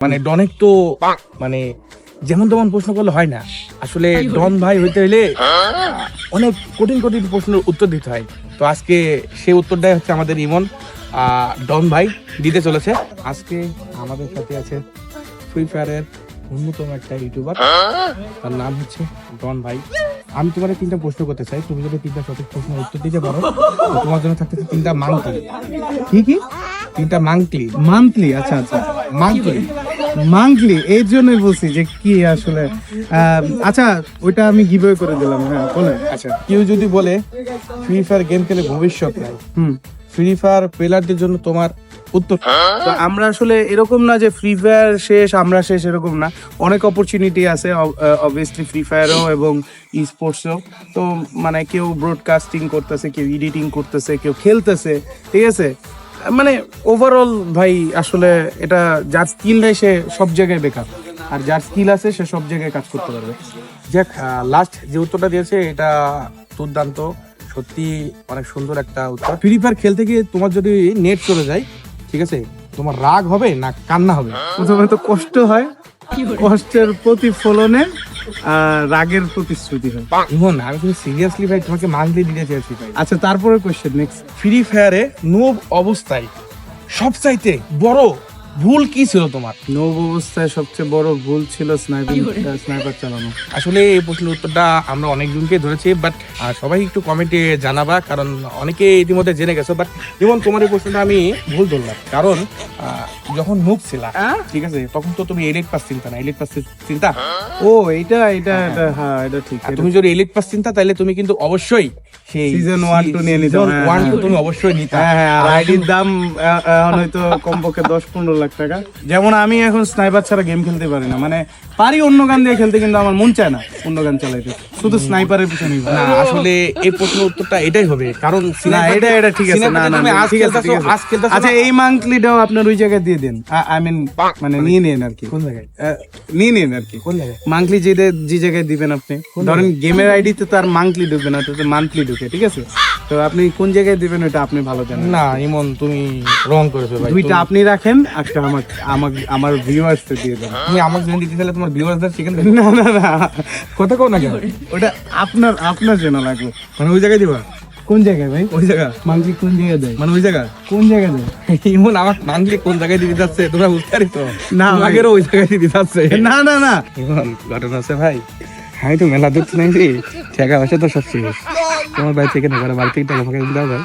মানে ডনের তো মানে যেমন তেমন প্রশ্ন করলে হয় না। আসলে ডন ভাই হইতে হইলে অনেক কঠিন কঠিন প্রশ্নের উত্তর দিতে হয়। তো আজকে সেই উত্তরটাই হচ্ছে আমাদের ইমন। ডন ভাই দিতে চলেছে। আজকে আমাদের সাথে আছে ফ্রি ফায়ারের অন্যতম একটা ইউটিউবার তার নাম হচ্ছে ডন ভাই। আমি তোমার তিনটা প্রশ্ন করতে চাই। তুমি যদি তিনটা সঠিক প্রশ্নের উত্তর দিতে পারো তো তোমার জন্য থাকতেছে তিনটা মাংকলি কি কি? তিনটা মাংকলি মান্থলি আচ্ছা আচ্ছা। মাংকলি মান্থলি এই জন্যই বলছি যে কি আসলে আচ্ছা ওইটা আমি গিভওয়ে করে দিলাম হ্যাঁ বলে আচ্ছা কেউ যদি বলে ফ্রি ফায়ার গেম খেলে ভবিষ্যৎ নাই হুম। ফ্রি ফায়ার প্লেয়ারদের জন্য তোমার উত্তর। তো আমরা আসলে এরকম না যে ফ্রি ফায়ার শেষ আমরা শেষ এরকম না। অনেক অপরচুনিটি আছে অবভিয়াসলি ফ্রি ফায়ারও এবং ই স্পোর্টসও তো মানে কেউ ব্রডকাস্টিং করতেছে কেউ এডিটিং করতেছে কেউ খেলতেছে ঠিক আছে? মানে ওভারঅল ভাই আসলে এটা যার স্কিল নেই সে সব জায়গায় বেকার। আর যার স্কিল আছে সে সব জায়গায় কাজ করতে পারবে। যাক লাস্ট যে উত্তরটা দিয়েছে, এটা দুর্দান্ত। সত্যি অনেক সুন্দর একটা উত্তর। ফ্রি ফায়ার খেলতে গিয়ে তোমার যদি নেট চলে যায়, ঠিক আছে, তোমার রাগ হবে না কান্না হবে? প্রথমে তো কষ্ট হয়। কষ্টের প্রতিফলনে রাগের প্রতিশ্রুতি হয়। আমি কিন্তু সিরিয়াসলি ভাই তোমাকে মান্থলি দিতে চাইছি ভাই। আচ্ছা তারপরে কোয়েশ্চেন নেক্সট ফ্রি ফায়ারে নোব অবস্থায় সবচাইতে বড় ভুল কি ছিল তোমার? নব অবস্থায় সবচেয়ে বড় ভুল ছিল স্নাইপিং স্নাইপার চালানো। আসলে এই প্রশ্নের উত্তরটা আমরা অনেকজনকে ধরেছি বাট সবাই একটু কমেন্টে জানাবা কারণ অনেকে ইতিমধ্যে জেনে গেছো বাট যেমন তোমার এই প্রশ্নটা আমি ভুল ধরলাম। কারণ যখন মুখ ছিল ঠিক আছে তখন তো তুমি এলিট পাস চিন্তা না এলিট পাস চিন্তা? ও এটা এটা এটা হ্যাঁ এটা ঠিক তুমি যদি এলিট পাস চিন্তা তাহলে তুমি কিন্তু অবশ্যই সেই Season one, two নিয়ে নিতে হবে। ওয়ান টু হ্যাঁ, তুমি অবশ্যই নিতে। হ্যাঁ হ্যাঁ আইডির দাম এখন হয়তো কমপক্ষে দশ পনেরো লাখ টাকা। যেমন আমি এখন স্নাইপার ছাড়া গেম খেলতে পারি না। মানে পারি অন্য গান দিয়ে খেলতে কিন্তু আমার মন চায় না অন্য গান চালাইতে। শুধু স্নাইপারের পিছনে না আসলে এই প্রশ্নের উত্তরটা এটাই হবে। কারণ না এটা এটা ঠিক আছে। না না আজ ঠিক আছে। আজ খেলতেছো আচ্ছা এই মান্থলিটাও আপনার ওই জায়গায় দিয়ে দেন। আই মিন মানে নিয়ে নিন আর কি। কোন জায়গায়? নিয়ে নিন আর কি। কোন জায়গায়? মান্থলি যে যে জায়গায় দিবেন আপনি। ধরেন গেমের আইডিতে তো আর মান্থলি ঢুকবে না ওটাতে মান্থলি ঢুকে ঠিক আছে? তো আপনি কোন জায়গায় দিবেন ওটা আপনি ভালো জানেন? না ইমন তুমি রং করেছ ভাই। দুইটা আপনি রাখেন একটা আমার আমার আমার ভিউয়ার্সকে দিয়ে দেন। তুমি আমাকে যদি দিতে চাইলে তোমার ভিউয়ারদের চিকেন না না না। কথা কও না কেন? ওটা আপনার আপনার জন্য লাগবে মানে ওই জায়গায় দিবা? কোন জায়গায় ভাই? ওই জায়গা? মান্থলি কোন জায়গায় দেয়? মানে ওই জায়গা? কোন জায়গায় দেয়? ইমন আমার মাংলি কোন জায়গায় দিতে যাচ্ছে তোমরা বুঝতে পারি তো না ভাই। আগেরও ওই জায়গায় দিতে যাচ্ছে। না না না। ইমন ঘটনা আছে ভাই। আমি তো মেলা দেখছি নাইছি টাকা পয়সা তো সব শেষ। তোমার বাড়ি থেকে না বাড়ি থেকে টাকা ফাঁকা দিতে হবে